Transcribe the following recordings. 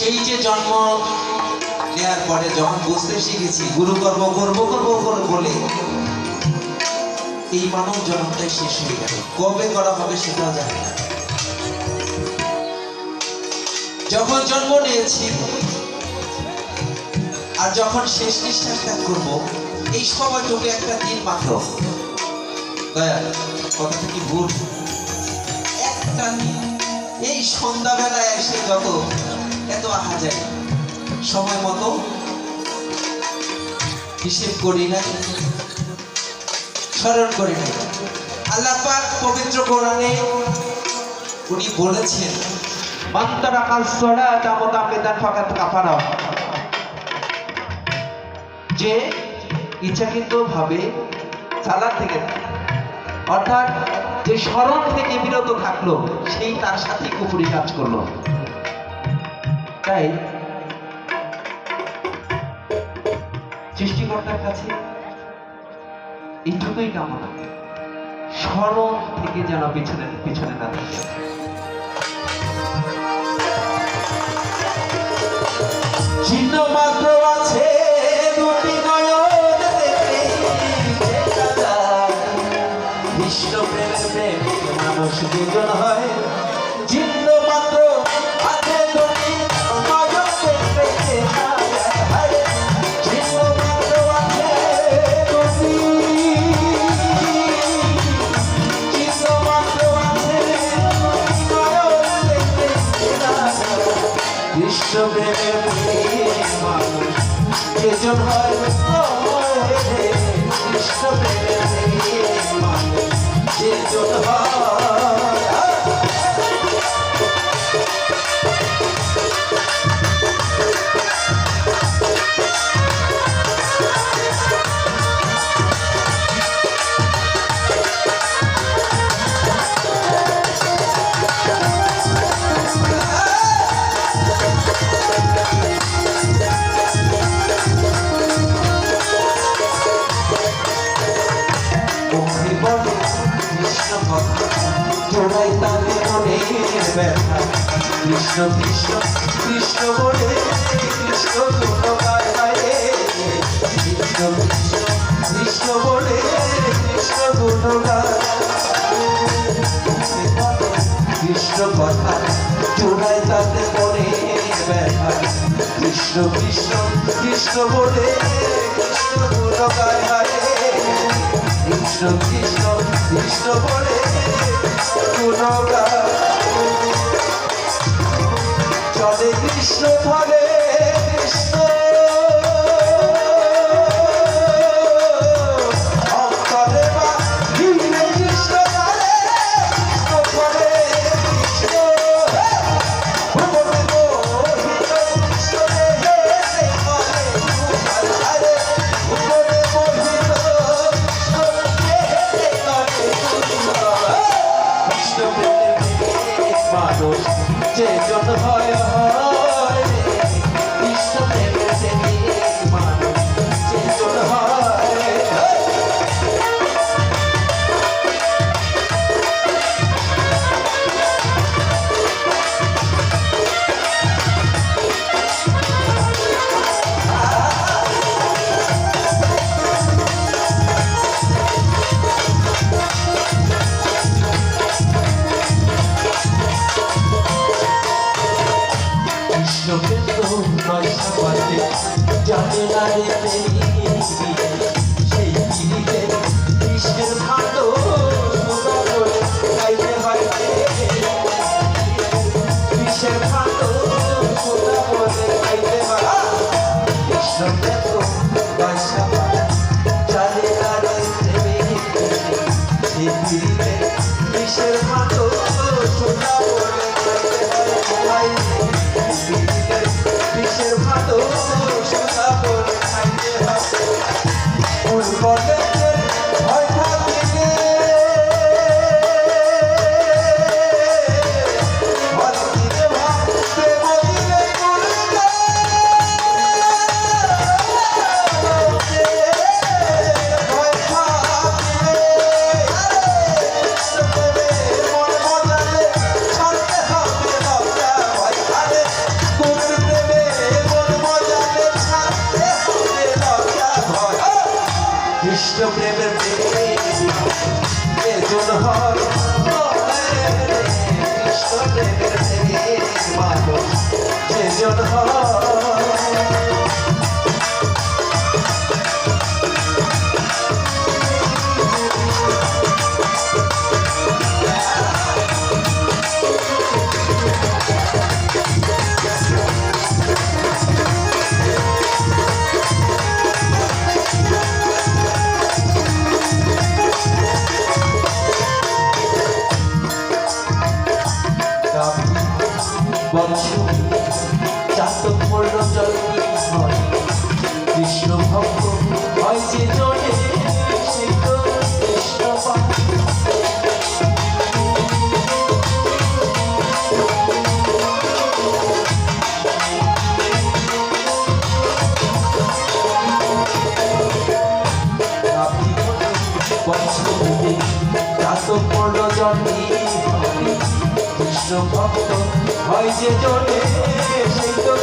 সেই যে জন্ম নেওয়ার পরে যখন বুঝতে শিখেছি, গুরু কর্ম করব করব করে বলে এই মানব জন্মটাই শেষ হয়ে গেল। কবে করা হবে সেটাও জানি না। যখন জন্ম নিয়েছি আর যখন শেষ নিঃশ্বাস ত্যাগ করব, এই সময়টুকু একটা দিন মাত্র। দয়াল কথাটা কি ভুল? একটা এই সন্ধ্যাবেলায় এসে যত এত আহা যায়। সময় মতো হিসেব করি না স্মরণ করি না আল্লাহ পাক পবিত্র কোরআনে উনি বলেছেন কাল সরা কাফারা। যে ইচ্ছাকৃত ভাবে চালার থেকে অর্থাৎ যে স্মরণ থেকে বিরত থাকল, সেই তার সাথে কুপুরি কাজ করল। তাই সৃষ্টিকর্তার কাছে এইটুকুই কামনা। স্মরণ থেকে যেন পিছনে পিছনে না থাকে। আছে মানুষ দুজন হয়। প্রেমিক মানুষ যেজন হয় প্রেমিক মানুষ যেজন হয় কৃষ্ণ কৃষ্ণ কৃষ্ণ বলে কৃষ্ণ গুণ গায়। কৃষ্ণ কৃষ্ণ কৃষ্ণ বলে কৃষ্ণ গুণ গায় মুখে বলে কৃষ্ণ কথা জোড়াই তাদের মনের ব্যথা কৃষ্ণ কৃষ্ণ কৃষ্ণ বলে কৃষ্ণ গুণ গায় গায় কৃষ্ণ কৃষ্ণ কৃষ্ণ বলে গুণগান চলে কৃষ্ণ হরে কৃষ্ণ। জন চোখে তোমার খাবারে জানে না রে সেই পিড়িতে কৃষ্ণের ভালো খাইতে পাইতে কৃষ্ণের ভালো খাইতে পারা কৃষ্ণকে তোমার খাবারে জানে না রে সেই পিড়িতে কৃষ্ণের ভালো সোনা seu prêmio. ভক্ত হয় যে জোটে সেই তো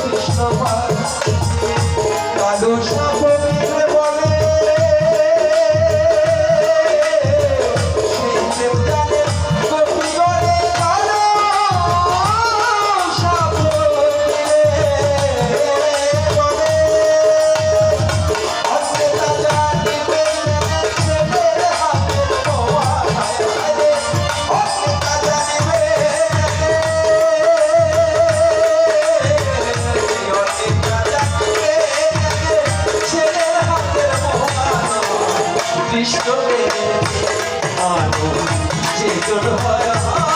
বিশ্বকে আলো যে হয়